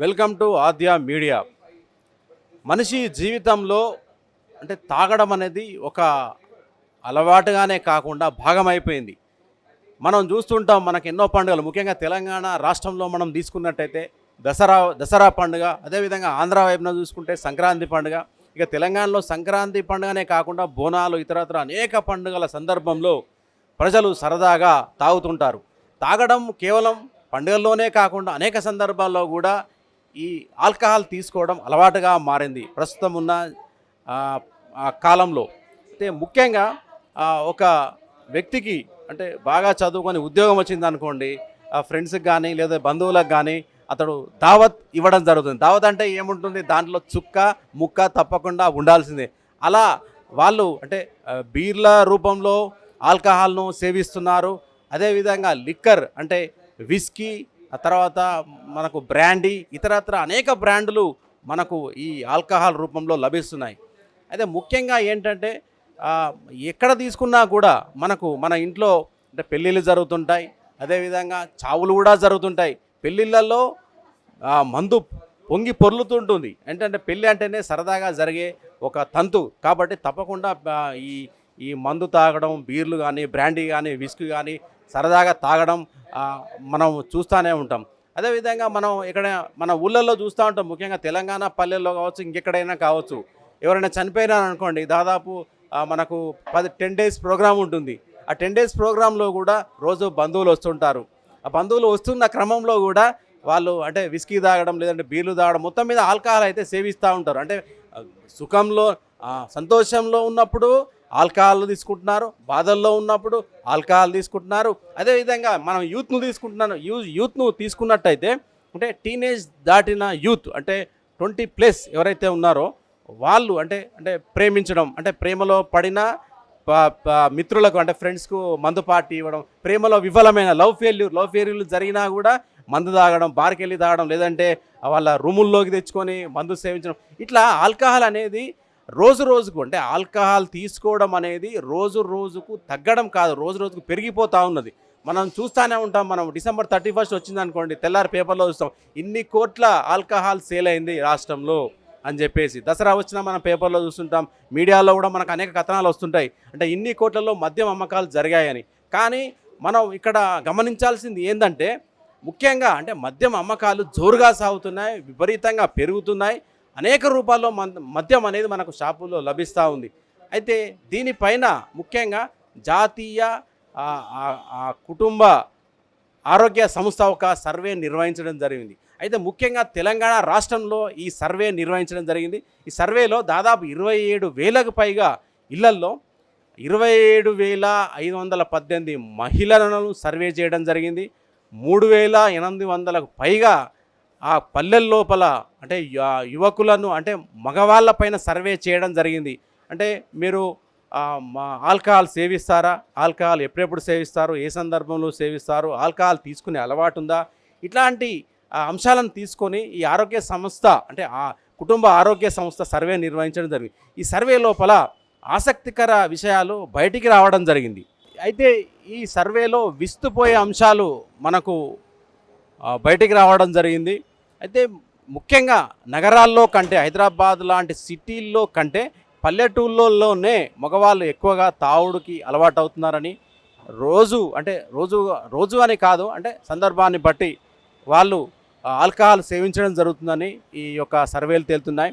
Welcome to Aadya media. మనిషి జీవితంలో అంటే తాగడం అనేది ఒక అలవాటుగానే కాకుండా భాగమైపోయింది. మనం చూస్తుంటాం మనకు ఎన్నో పండుగలు. ముఖ్యంగా తెలంగాణ రాష్ట్రంలో మనం తీసుకున్నట్టయితే దసరా దసరా పండుగ అదేవిధంగా ఆంధ్ర వైపున చూసుకుంటే సంక్రాంతి పండుగ. ఇక తెలంగాణలో సంక్రాంతి పండుగనే కాకుండా బోనాలు ఇతరత్ర అనేక పండుగల సందర్భంలో ప్రజలు సరదాగా తాగుతుంటారు. తాగడం కేవలం పండుగల్లోనే కాకుండా అనేక సందర్భాల్లో కూడా ఈ ఆల్కహాల్ తీసుకోవడం అలవాటుగా మారింది. ప్రస్తుతం ఉన్న కాలంలో. అయితే ముఖ్యంగా ఒక వ్యక్తికి అంటే బాగా చదువుకొని ఉద్యోగం వచ్చింది అనుకోండి ఆ ఫ్రెండ్స్కి కానీ లేదా బంధువులకు కానీ అతడు దావత్ ఇవ్వడం జరుగుతుంది. దావత్ అంటే ఏముంటుంది? దాంట్లో చుక్క ముక్క తప్పకుండా ఉండాల్సిందే. అలా వాళ్ళు అంటే బీర్ల రూపంలో ఆల్కహాల్ను సేవిస్తున్నారు. అదేవిధంగా లిక్కర్ అంటే విస్కీ ఆ తర్వాత మనకు బ్రాండీ ఇతరత్ర అనేక బ్రాండ్లు మనకు ఈ ఆల్కహాల్ రూపంలో లభిస్తున్నాయి. అయితే ముఖ్యంగా ఏంటంటే ఎక్కడ తీసుకున్నా కూడా మనకు మన ఇంట్లో అంటే పెళ్ళిళ్ళు జరుగుతుంటాయి. అదేవిధంగా చావులు కూడా జరుగుతుంటాయి. పెళ్ళిళ్ళల్లో మందు పొంగి పొర్లుతుంటుంది. ఏంటంటే పెళ్ళి అంటేనే సరదాగా జరిగే ఒక తంతు. కాబట్టి తప్పకుండా ఈ ఈ మందు తాగడం బీర్లు కానీ బ్రాండీ కానీ విస్క్ కానీ సరదాగా తాగడం మనం చూస్తూనే ఉంటాం. అదేవిధంగా మనం ఇక్కడ మన ఊళ్ళల్లో చూస్తూ ఉంటాం. ముఖ్యంగా తెలంగాణ పల్లెల్లో కావచ్చు ఇంకెక్కడైనా కావచ్చు. ఎవరైనా చనిపోయినారు అనుకోండి దాదాపు మనకు పది టెన్ డేస్ ప్రోగ్రామ్ ఉంటుంది. ఆ టెన్ డేస్ ప్రోగ్రాంలో కూడా రోజు బంధువులు వస్తుంటారు. ఆ బంధువులు వస్తున్న క్రమంలో కూడా వాళ్ళు అంటే విస్కీ తాగడం లేదంటే బీర్లు తాగడం మొత్తం మీద ఆల్కహాల్ అయితే సేవిస్తూ ఉంటారు. అంటే సుఖంలో సంతోషంలో ఉన్నప్పుడు ఆల్కహాల్ తీసుకుంటున్నారు బాధల్లో ఉన్నప్పుడు ఆల్కహాల్ తీసుకుంటున్నారు. అదేవిధంగా మనం యూత్ను తీసుకుంటున్నాను యూ యూత్ను తీసుకున్నట్టయితే అంటే టీనేజ్ దాటిన యూత్ అంటే ట్వంటీ ప్లస్ ఎవరైతే ఉన్నారో వాళ్ళు అంటే అంటే ప్రేమించడం అంటే ప్రేమలో పడిన ప- మిత్రులకు అంటే ఫ్రెండ్స్కు మందు పార్టీ ఇవ్వడం ప్రేమలో విఫలమైన లవ్ ఫెయిల్యూర్ లవ్ ఫెయిల్యూర్ జరిగినా కూడా మందు తాగడం బార్కి వెళ్ళి తాగడం లేదంటే వాళ్ళ రూముల్లోకి తెచ్చుకొని మందు సేవించడం. ఇట్లా ఆల్కహాల్ అనేది రోజు రోజుకు అంటే ఆల్కహాల్ తీసుకోవడం అనేది రోజు రోజుకు తగ్గడం కాదు రోజు రోజుకు పెరిగిపోతూ ఉన్నది. మనం చూస్తూనే ఉంటాం మనం డిసెంబర్ థర్టీ ఫస్ట్ వచ్చిందనుకోండి తెల్లారి పేపర్లో చూస్తాం ఇన్ని కోట్ల ఆల్కహాల్ సేల్ అయింది రాష్ట్రంలో అని చెప్పేసి. దసరా వచ్చినా మనం పేపర్లో చూస్తుంటాం మీడియాలో కూడా మనకు అనేక కథనాలు వస్తుంటాయి. అంటే ఇన్ని కోట్లలో మద్యం అమ్మకాలు జరిగాయని. కానీ మనం ఇక్కడ గమనించాల్సింది ఏంటంటే ముఖ్యంగా అంటే మద్యం అమ్మకాలు జోరుగా సాగుతున్నాయి విపరీతంగా పెరుగుతున్నాయి. అనేక రూపాల్లో మద్యం అనేది మనకు షాపుల్లో లభిస్తూ ఉంది. అయితే దీనిపైన ముఖ్యంగా జాతీయ కుటుంబ ఆరోగ్య సంస్థ ఒక సర్వే నిర్వహించడం జరిగింది. అయితే ముఖ్యంగా తెలంగాణ రాష్ట్రంలో ఈ సర్వే నిర్వహించడం జరిగింది. ఈ సర్వేలో దాదాపు ఇరవై ఏడు వేలకు పైగా ఇళ్ళల్లో ఇరవై ఏడు వేల ఐదు వందల పద్దెనిమిది మహిళలను సర్వే చేయడం జరిగింది. మూడు వేల ఎనిమిది వందలకు పైగా ఆ పల్లెల లోపల అంటే యువకులను అంటే మగవాళ్ళపైన సర్వే చేయడం జరిగింది. అంటే మీరు మా ఆల్కహాల్ సేవిస్తారా? ఆల్కహాల్ ఎప్పుడెప్పుడు సేవిస్తారు? ఏ సందర్భంలో సేవిస్తారు? ఆల్కహాల్ తీసుకునే అలవాటు ఉందా? ఇట్లాంటి అంశాలను తీసుకొని ఈ ఆరోగ్య సంస్థ అంటే ఆ కుటుంబ ఆరోగ్య సంస్థ సర్వే నిర్వహించడం జరిగింది. ఈ సర్వే లోపల ఆసక్తికర విషయాలు బయటికి రావడం జరిగింది. అయితే ఈ సర్వేలో విస్తుపోయే అంశాలు మనకు బయటికి రావడం జరిగింది. అయితే ముఖ్యంగా నగరాల్లో కంటే హైదరాబాద్ లాంటి సిటీల్లో కంటే పల్లెటూళ్ళలోనే మగవాళ్ళు ఎక్కువగా తావుడికి అలవాటు అవుతున్నారని రోజు అంటే రోజు రోజు అని కాదు అంటే సందర్భాన్ని బట్టి వాళ్ళు ఆల్కహాల్ సేవించడం జరుగుతుందని ఈ యొక్క సర్వేలు తేలుతున్నాయి.